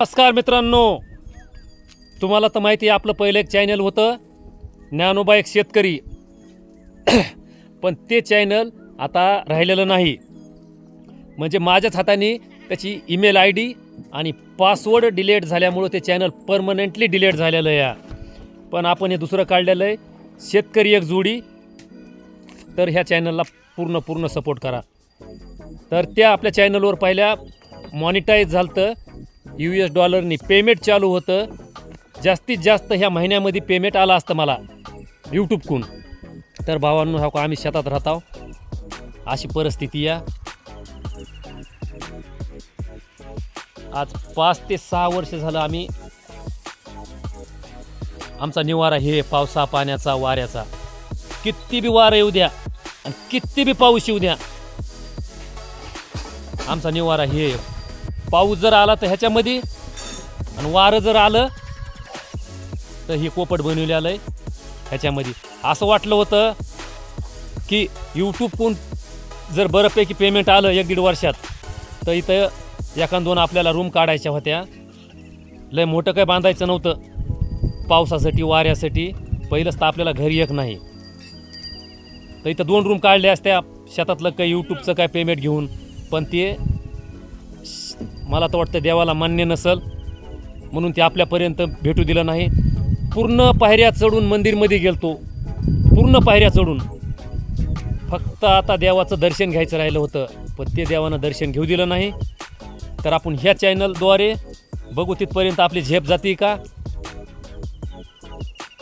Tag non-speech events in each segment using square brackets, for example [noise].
नमस्कार मित्रांनो. तुम्हाला तर माहिती आहे आपलं पहिलं एक चॅनल होतं ज्ञानोबा एक शेतकरी. [clears throat] पण ते चॅनल आता राहिलेलं नाही. म्हणजे माझ्याच हाताने त्याची ईमेल आय डी आणि पासवर्ड डिलीट झाल्यामुळं ते चॅनल परमनंटली डिलीट झालेलं आहे. या पण आपण हे दुसरं काढलेलं आहे शेतकरी एक जोडी. तर ह्या चॅनलला पूर्ण पूर्ण सपोर्ट करा. तर त्या आपल्या चॅनलवर पहिल्या मॉनिटाईज झालं तर यू एस डॉलरनी पेमेंट चालू होतं. जास्तीत जास्त ह्या महिन्यामध्ये पेमेंट आलं असतं मला. यूट्यूबकून तर भावांनो हा आम्ही शेतात राहतो अशी परिस्थिती या. आज पाच ते सहा वर्ष झालं आम्ही. आमचा निवारा हे पावसा पाण्याचा वाऱ्याचा. किती बी वारा येऊ द्या आणि किती बी पाऊस येऊ द्या. आमचा निवारा हे पाऊस जर आला तर ह्याच्यामध्ये आणि वारं जर आलं तर हे कोपट बनवलेलं आहे ह्याच्यामध्ये. असं वाटलं होतं की यूट्यूबकडून जर बऱ्यापैकी पेमेंट आलं एक दीड वर्षात तर इथं एखाद दोन आपल्याला रूम काढायच्या होत्या. लय मोठं काय बांधायचं नव्हतं. पावसासाठी वाऱ्यासाठी पहिलंच तर आपल्याला घरी एक नाही. तर इथं दोन रूम काढल्या असत्या शेतातलं काही यूट्यूबचं काय पेमेंट घेऊन. पण ते मला तर वाटतं देवाला मान्य नसल. म्हणून ते आपल्यापर्यंत भेटू दिलं नाही. पूर्ण पायऱ्या चढून मंदिरमध्ये गेलतो. पूर्ण पायऱ्या चढून. फक्त आता देवाचं दर्शन घ्यायचं राहिलं होतं. पण ते देवानं दर्शन घेऊ दिलं नाही. तर आपण ह्या चॅनलद्वारे बघू तिथपर्यंत आपली झेप जाते का?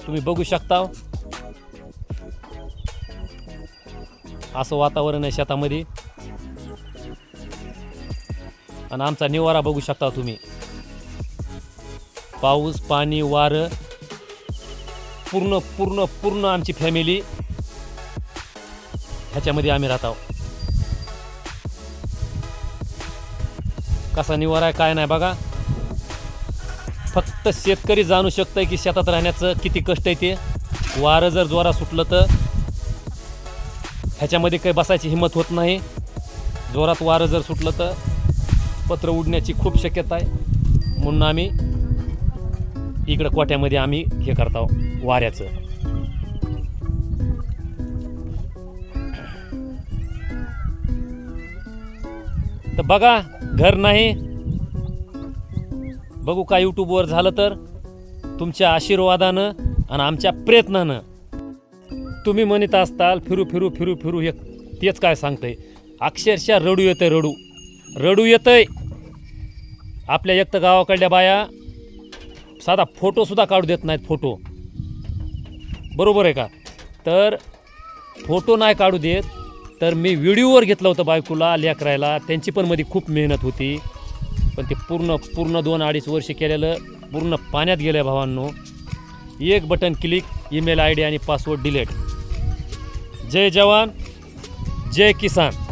तुम्ही बघू शकता असं वातावरण आहे शेतामध्ये. आणि आमचा निवारा बघू शकता तुम्ही. पाऊस पाणी वारं पूर्ण पूर्ण पूर्ण आमची फॅमिली ह्याच्यामध्ये आम्ही राहत आहोत. कसा निवारा आहे काय नाही बघा. फक्त शेतकरी जाणू शकतंय की शेतात राहण्याचं किती कष्ट आहे ते. वारं जर जोरा सुटलं तर ह्याच्यामध्ये काही बसायची हिंमत होत नाही. जोरात वारं जर सुटलं तर पत्र उडण्याची खूप शक्यता आहे. म्हणून आम्ही इकडं कोट्यामध्ये आम्ही हे करतो वाऱ्याचं. तर बघा घर नाही. बघू का यूट्यूबवर झालं तर. तुमच्या आशीर्वादानं आणि आमच्या प्रयत्नानं. तुम्ही म्हणत असताल फिरू फिरू फिरू फिरू हे तेच काय सांगतंय. अक्षरशः रडू येतंय रडू. रडू येतंय. आपल्या एक तर गावाकडल्या बाया साधा फोटोसुद्धा काढू देत नाहीत फोटो. बरोबर आहे का? तर फोटो नाही काढू देत तर मी व्हिडिओवर घेतलं होतं बायकोला लेकरायला. त्यांची पण मध्ये खूप मेहनत होती. पण ते पूर्ण पूर्ण दोन अडीच वर्ष केलेलं पूर्ण पाण्यात गेलं आहे भावांनो. एक button click email I D आणि पासवर्ड डिलीट. जय जवान जय किसान.